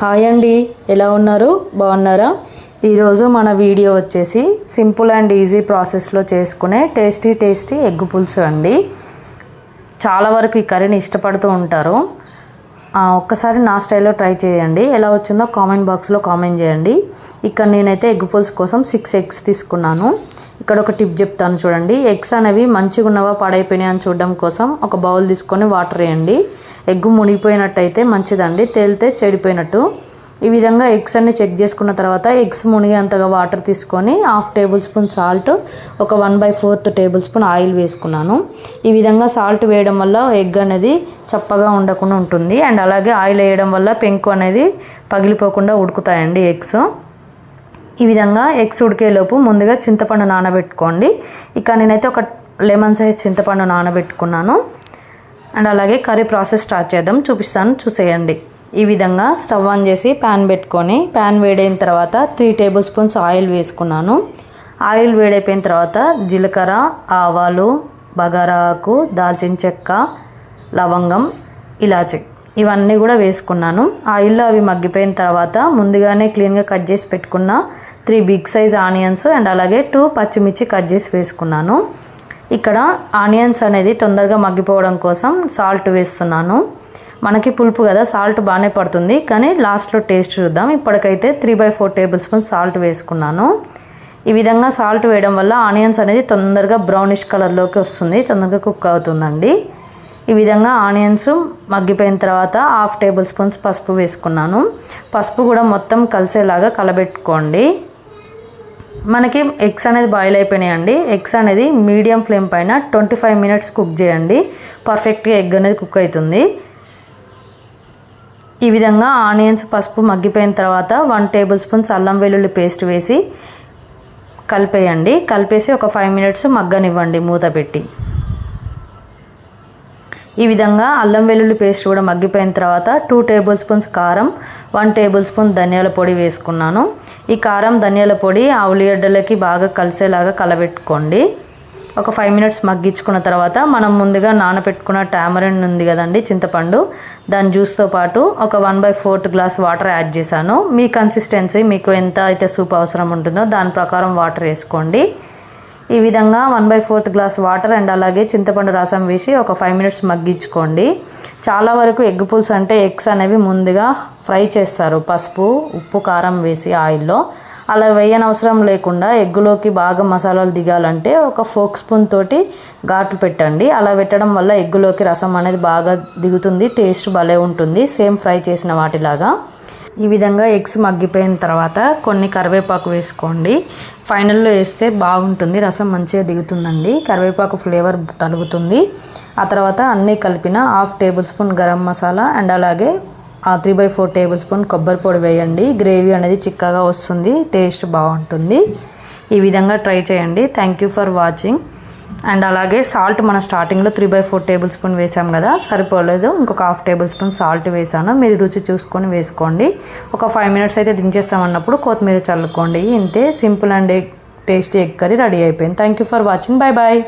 Hi అండి ఎలా ఉన్నారు? బాగున్నారా? ఈరోజు మన వీడియో వచ్చేసి సింపుల్ అండ్ ఈజీ ప్రాసెస్లో చేసుకునే టేస్టీ టేస్టీ ఎగ్ పులుసు అండి. చాలా వరకు ఈ కర్రీని ఇష్టపడుతూ ఉంటారు. ఒక్కసారి నా స్టైల్లో ట్రై చేయండి. ఎలా వచ్చిందో కామెంట్ బాక్స్లో కామెంట్ చేయండి. ఇక్కడ నేనైతే ఎగ్ పులుసు కోసం సిక్స్ ఎగ్స్ తీసుకున్నాను. ఇక్కడ ఒక టిప్ చెప్తాను చూడండి. ఎగ్స్ అనేవి మంచిగా ఉన్నవా పాడైపోయినాయి అని చూడడం కోసం ఒక బౌల్ తీసుకొని వాటర్ వేయండి. ఎగ్ మునిగిపోయినట్టయితే మంచిదండి. తేలితే చెడిపోయినట్టు. ఈ విధంగా ఎగ్స్ అన్ని చెక్ చేసుకున్న తర్వాత ఎగ్స్ మునిగేంతగా వాటర్ తీసుకొని హాఫ్ టేబుల్ స్పూన్ సాల్ట్ ఒక one by fourth tablespoon oil వేసుకున్నాను. ఈ విధంగా సాల్ట్ వేయడం వల్ల ఎగ్ అనేది చప్పగా ఉండకుండా ఉంటుంది. అండ్ అలాగే ఆయిల్ వేయడం వల్ల పెంకు అనేది పగిలిపోకుండా ఉడుకుతాయండి ఎగ్స్. ఈ విధంగా ఎగ్స్ ఉడికేలోపు ముందుగా చింతపండు నానబెట్టుకోండి. ఇక నేనైతే ఒక లెమన్ సైజ్ చింతపండు నానబెట్టుకున్నాను. అండ్ అలాగే కర్రీ ప్రాసెస్ స్టార్ట్ చేద్దాం. చూపిస్తాను చూసేయండి. ఈ విధంగా స్టవ్ ఆన్ చేసి ప్యాన్ పెట్టుకొని ప్యాన్ వేడైన తర్వాత త్రీ టేబుల్ స్పూన్స్ ఆయిల్ వేసుకున్నాను. ఆయిల్ వేడైపోయిన తర్వాత జీలకర్ర ఆవాలు బగారాకు దాల్చిన చెక్క లవంగం ఇలాచి ఇవన్నీ కూడా వేసుకున్నాను. ఆయిల్లో అవి మగ్గిపోయిన తర్వాత ముందుగానే క్లీన్గా కట్ చేసి పెట్టుకున్న three big size onions and అలాగే టూ పచ్చిమిర్చి కట్ చేసి వేసుకున్నాను. ఇక్కడ ఆనియన్స్ అనేది తొందరగా మగ్గిపోవడం కోసం సాల్ట్ వేస్తున్నాను. మనకి పులుపు కదా సాల్ట్ బాగానే పడుతుంది. కానీ లాస్ట్లో టేస్ట్ చూద్దాం. ఇప్పటికైతే three by four tablespoon salt వేసుకున్నాను. ఈ విధంగా సాల్ట్ వేయడం వల్ల ఆనియన్స్ అనేది తొందరగా బ్రౌనిష్ కలర్లోకి వస్తుంది తొందరగా కుక్ అవుతుందండి. ఈ విధంగా ఆనియన్స్ మగ్గిపోయిన తర్వాత హాఫ్ టేబుల్ స్పూన్స్ పసుపు వేసుకున్నాను. పసుపు కూడా మొత్తం కలిసేలాగా కలబెట్టుకోండి. మనకి ఎగ్స్ అనేది బాయిల్ అయిపోయినాయండి. ఎగ్స్ అనేది మీడియం ఫ్లేమ్ పైన ట్వంటీ ఫైవ్ మినిట్స్ కుక్ చేయండి పర్ఫెక్ట్గా ఎగ్ అనేది కుక్ అవుతుంది. ఈ విధంగా ఆనియన్స్ పసుపు మగ్గిపోయిన తర్వాత వన్ టేబుల్ స్పూన్స్ అల్లం వెల్లుల్లి పేస్ట్ వేసి కలిపేయండి. కలిపేసి ఒక ఫైవ్ మినిట్స్ మగ్గనివ్వండి మూత పెట్టి. ఈ విధంగా అల్లం వెల్లుల్లి పేస్ట్ కూడా మగ్గిపోయిన తర్వాత టూ టేబుల్ స్పూన్స్ కారం వన్ టేబుల్ స్పూన్ ధనియాల పొడి వేసుకున్నాను. ఈ కారం ధనియాల పొడి ఆ ఉల్లిగడ్డలకి బాగా కలిసేలాగా కలబెట్టుకోండి. ఒక ఫైవ్ మినిట్స్ మగ్గించుకున్న తర్వాత మనం ముందుగా నానబెట్టుకున్న టామరిన్ ఉంది కదండి చింతపండు. దాని జ్యూస్తో పాటు ఒక one by fourth glass water add చేశాను. మీ కన్సిస్టెన్సీ మీకు ఎంత అయితే సూప్ అవసరం ఉంటుందో దాని ప్రకారం వాటర్ వేసుకోండి. ఈ విధంగా one by fourth glass water and అలాగే చింతపండు రసం వేసి ఒక ఫైవ్ మినిట్స్ మగ్గించుకోండి. చాలా వరకు ఎగ్ పులుసు అంటే ఎగ్స్ అనేవి ముందుగా ఫ్రై చేస్తారు. పసుపు ఉప్పు కారం వేసి ఆయిల్లో అలా వేయనవసరం లేకుండా ఎగ్గులోకి బాగా మసాలాలు దిగాలంటే ఒక ఫోక్ స్పూన్ తోటి ఘాట్లు పెట్టండి. అలా పెట్టడం వల్ల ఎగ్గులోకి రసం అనేది బాగా దిగుతుంది టేస్ట్ భలే ఉంటుంది. సేమ్ ఫ్రై చేసిన వాటిలాగా. ఈ విధంగా ఎగ్స్ మగ్గిపోయిన తర్వాత కొన్ని కరివేపాకు వేసుకోండి. ఫైనల్లో వేస్తే బాగుంటుంది. రసం మంచిగా దిగుతుందండి. కరివేపాకు ఫ్లేవర్ తలుగుతుంది ఆ తర్వాత అన్నీ కలిపిన half tablespoon garam masala and అలాగే ఆ three by four tablespoon కొబ్బరి పొడి వేయండి. గ్రేవీ అనేది చిక్కగా వస్తుంది. టేస్ట్ బాగుంటుంది. ఈ విధంగా ట్రై చేయండి. Thank you for watching. And అలాగే సాల్ట్ మన స్టార్టింగ్లో three by four tablespoon వేసాం కదా సరిపోలేదు. ఇంకొక హాఫ్ టేబుల్ స్పూన్ సాల్ట్ వేసాను. మీరు రుచి చూసుకొని వేసుకోండి. ఒక ఫైవ్ మినిట్స్ అయితే దించేస్తామన్నప్పుడు కొత్తిమీర చల్లుకోండి. ఇంతే simple and tasty egg curry ready అయిపోయింది. Thank you for watching bye bye